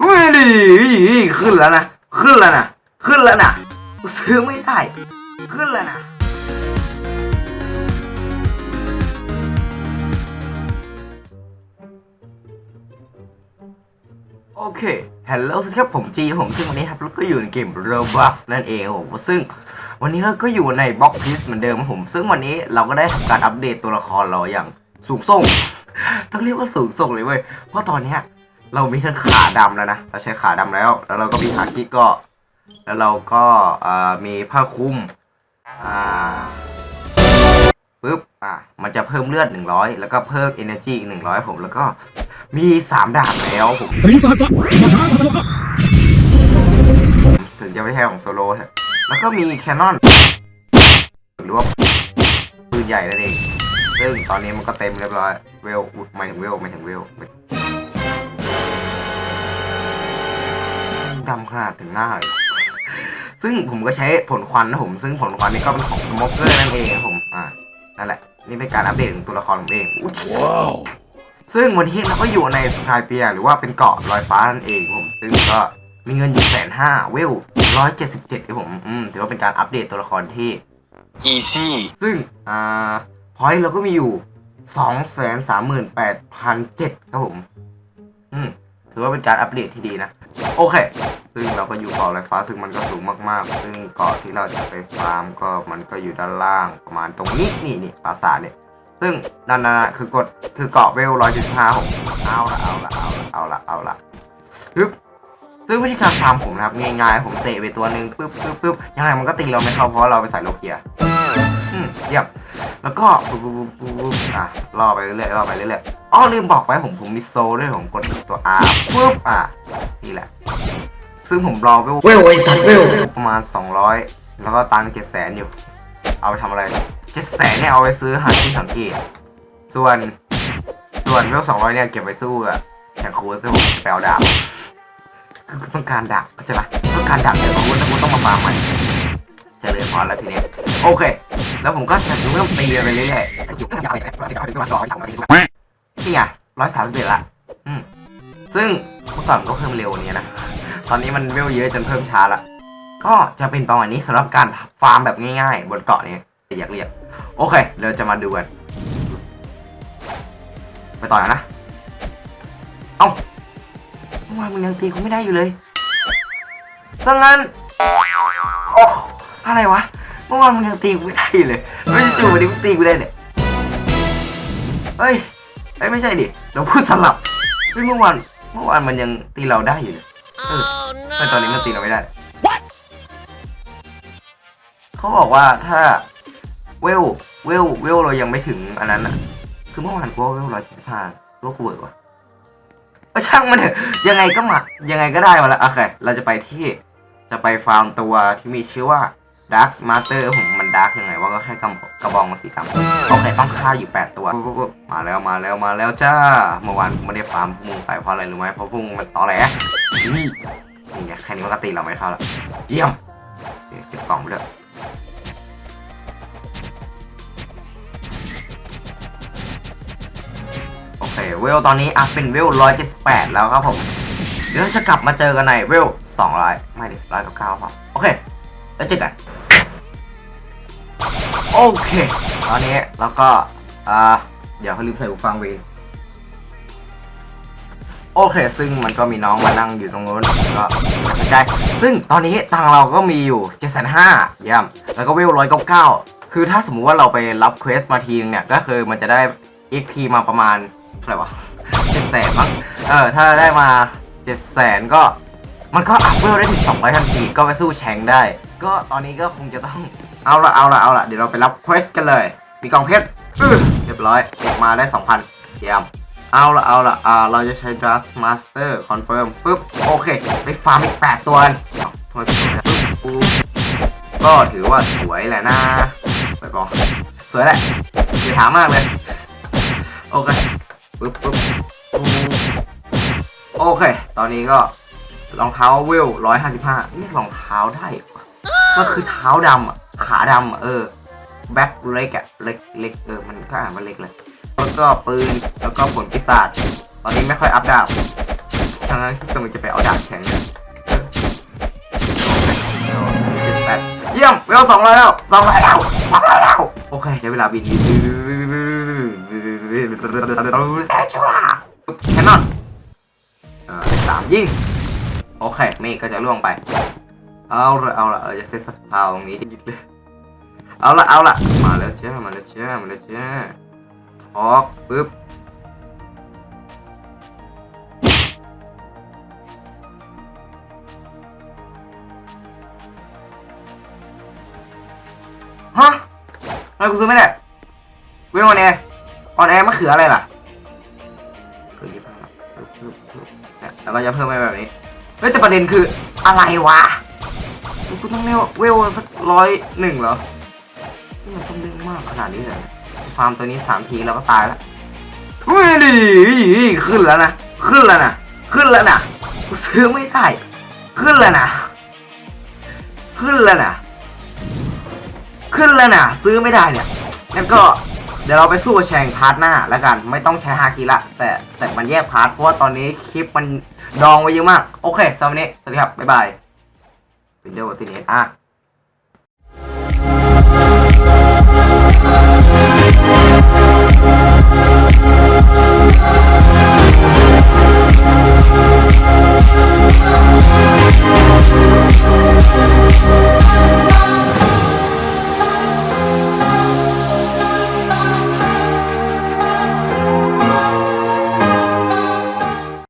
เฮ้ยดิขึ้นแล้วนะ ขึ้นแล้วนะ ขึ้นแล้วนะ ซื้อไม่ได้ ขึ้นแล้วนะ โอเค ฮัลโหลสวัสดีครับ ผมจีผมซึ่งวันนี้ครับเราก็อยู่ในเกม Roblox นั่นเองผมซึ่งวันนี้เราก็อยู่ในบล็อกพิสเหมือนเดิมผม ซึ่งวันนี้เราก็ได้ทำการอัปเดตตัวละครเราอย่างสูงส่ง ต้องเรียกว่าสูงส่งเลยเว้ย เพราะตอนเนี้ย เรามีทั้งขาดำแล้วนะ เราใช้ขาดำแล้ว แล้วเราก็มีขากิ๊กก็ แล้วเราก็มีผ้าคลุม อ่าปึ๊บ อะ มันจะเพิ่มเลือด 100 แล้วก็เพิ่ม energy อีก 100 ผม แล้วก็มี 3 ดาบแล้วผมริสาสะมหาสนุกถึงจะไม่ใช่ของโซโล่แล้วก็มีแคนนอนหรือว่าปืนใหญ่นั่นเอง ซึ่งตอนนี้มันก็เต็มเรียบร้อย เวลหมายถึงเวลหมายถึงเวล ดำขนาดถึงหน้าเลยซึ่งผมก็ใช้ผลควันนะผม ซึ่งผลควันนี่ก็เป็นของสโมเกอร์นั่นเองครับผม อ่า นั่นแหละ นี่เป็นการอัปเดตของตัวละครผมเองอุ๊ยว้าวซึ่งวันนี้เราก็อยู่ในสกายเปีย หรือว่าเป็นเกาะลอยฟ้านั่นเองผม ซึ่งก็มีเงินอยู่แสนห้าเวลร้อยเจ็ดสิบเจ็ดครับผม อืม ถือว่าเป็นการอัปเดตตัวละครที่ easy ซึ่ง อ่า พอยต์เราก็มีอยู่สองแสนสามหมื่นแปดพันเจ็ดครับผม อืม ถือว่าเป็นการอัปเดตที่ดีนะ โอเค ซึ่งเราก็อยู่เกาะลอยฟ้าซึ่งมันก็สูงมากๆ ซึ่งเกาะที่เราจะไปฟาร์มก็มันก็อยู่ด้านล่างประมาณตรงนี้นี่นี่ปราสาทเนี่ย ซึ่งนั่นนะคือกดคือเกาะเวลร้อยจุดห้าผมเอาละเอาละเอาละเอาละเอาละปึ๊บซึ่งวิธีการฟาร์มผมนะครับง่ายๆผมเตะไปตัวหนึ่งปึ๊บปึ๊บปึ๊บยังไงมันก็ตีเราไม่เข้าเพราะเราไปใส่โลเกียอืมเยี่ยมแล้วก็ปุ๊บปุ๊บปุ๊บปุ๊บอะล่อไปเรื่อยๆล่อไปเรื่อยๆอ๋อลืมบอกไปผมผมมีโซลด้วยผมกดตัว R ปึ๊บอะนี่แหละ ซึ่งผมรอเวลเวลไอสัตว์เวลประมาณ 200 แล้วก็ตังค์เจ็ดแสนอยู่ เอาไปทำอะไรเจ็ดแสนเนี่ยเอาไปซื้อหาที่สังเกต ส่วน ส่วนเวลสองร้อยเนี่ยเก็บไว้สู้อะแข่งคูซึ่งผมจะไปเอาดาบคือต้องการดาบเข้าใจปะต้องการดาบแต่คูแล้วคูต้องมาฟาร์มใหม่เจริญพรแล้วทีเนี้ยโอเค แล้วผมก็จะดูเรื่องตีไปเรื่อยๆอยู่ยาวไปร้อยสามสิบนี่ไงร้อยสามสิบเอ็ดละอืม ซึ่งเมื่อก่อนก็เพิ่มเร็วกว่านี้นะ ตอนนี้มันเวลเยอะจนเพิ่มช้าละ ก็จะเป็นประมาณนี้สำหรับการฟาร์มแบบง่ายๆ บนเกาะนี้อยากเรียก โอเค เราจะมาดูกัน ไปต่อนะ เอ้าเมื่อวานมึงยังตีกูไม่ได้อยู่เลยสังงั้นโอ้อะไรวะ เมื่อวานมึงยังตีกูไม่ได้อยู่เลยไม่จู่วันนี้มึงตีกูได้เนี่ยเฮ้ยเอ้ไม่ใช่ดิ เราพูดสลับเฮ้ยเมื่อวาน เมื่อวานมันยังตีเราได้อยู่เลยเออแต่ตอนนี้มันตีเราไม่ได้ เขาบอกว่าถ้าเวลเวลเวลเรายังไม่ถึงอันนั้นอะคือเมื่อวานกูว่าเวลร้อยเจ็ดสิบห้าว่ากูเบิร์กวะก็ช่างมันเถอะยังไงก็มายังไงก็ได้มาแล้วโอเค เราจะไปที่จะไปฟาร์มตัวที่มีชื่อว่า Dark Master ผมมันดาร์กยังไงว่าก็แค่กำกระบองมาสีกำโอเคต้องฆ่าอยู่ 8 ตัวปุ๊บปุ๊บปุ๊บมาแล้วมาแล้วมาแล้วจ้า เมื่อวานผมไม่ได้ฟาร์มพวกมึงไปเพราะอะไรรู้ไหมเพราะพวกมึงมันตอแหลนี่นี่ไงแค่นี้มันก็ตีเราไม่เข้าแล้วเยี่ยมเดี๋ยวเก็บกล่องไปเลยโอเคเวลตอนนี้อัพเป็นเวล 178 แล้วครับผม เดี๋ยวเราจะกลับมาเจอกันในเวล 200 ไม่ดิร้อยกับเก้าพอโอเค แล้วเจอกันโอเคตอนนี้แล้วก็อ่าเดี๋ยวเขาลืมใส่หูฟังไปโอเค ซึ่งมันก็มีน้องมานั่งอยู่ตรงนู้นก็ไม่สนใจซึ่งตอนนี้ตังเราก็มีอยู่7 5 0 0เยี่ยมแล้วก็เวล199คือถ้าสมมุติว่าเราไปรับเควสมาทีนึงเนี่ย ก็คือมันจะได้ XP มาประมาณเท่าไหร่วะเจ็ดแสนมั้งเออ ถ้าได้มาเจ็ดแสนก็ มันก็อัพเวลได้ถึงสองร้อยทันทีก็ไปสู้แชงได้ ก็ตอนนี้ก็คงจะต้องเอาละเอาละเอาละเดี๋ยวเราไปรับเควสกันเลย มีกล่องเพชรเรียบร้อยเก็บมาได้สองพันเยี่ยมเอาละเอาละอ่าเราจะใช้ Draft Master Confirm ปึ๊บ โอเค ไปฟาร์มอีกแปดตัวทำไมปุ๊บก็ถือว่าสวยแหละนะไปก่อนสวยแหละอย่าถามมากเลย โอเคปึ๊บปึ๊บปุ๊บโอเค ตอนนี้ก็รองเท้าเวลร้อยห้าสิบห้าเรียกรองเท้าได้ ก็คือเท้าดำอะขาดำอะเออแบ็คเล็กอะเล็กเล็กเออมันก็อ่านว่าเล็กเลย แล้วก็ปืนแล้วก็ผลปีศาจตอนนี้ไม่ค่อยอัพดาบทางนั้นที่กำลังจะไปเอาดาบแข็งเนี่ยเยี่ยมเวลสองร้อยแล้วสองร้อยแล้วสองร้อยแล้วโอเคใช้เวลาบินแอคชั่นแคนนอนเอ่อสามยิงโอเคเมฆก็จะล่วงไป เอาละเอาละเราจะเซตสภาตรงนี้ดิเลยเอาละเอาละมาแล้วจ้ามาแล้วจ้ามาแล้วจ้าออกปึ๊บฮะทำไมกูซื้อไม่ได้เวลออนแอร์ออนแอร์มะเขืออะไรล่ะเกินยี่สิบห้าละปึ๊บปึ๊บปึ๊บเนี่ยแล้วก็จะเพิ่มไปแบบนี้เฮ้ยแต่ประเด็นคืออะไรวะ กูต้องเวลเวลสักร้อยหนึ่งเหรอนี่มันต้องเล่นมากขนาดนี้เลยฟาร์มตัวนี้สามทีเราก็ตายแล้วอุ้ยดิขึ้นแล้วนะขึ้นแล้วนะขึ้นแล้วนะกูซื้อไม่ได้ขึ้นแล้วนะขึ้นแล้วนะขึ้นแล้วนะซื้อไม่ได้เนี่ยงั้นก็เดี๋ยวเราไปสู้แชงพาร์ทหน้าแล้วกัน ไม่ต้องใช้ฮาคิละ แต่แต่มันแยกพาร์ทเพราะว่าตอนนี้คลิปมันดองไว้เยอะมาก โอเคสำหรับวันนี้ สวัสดีครับ บ๊ายบาย window ở tên a Thank you.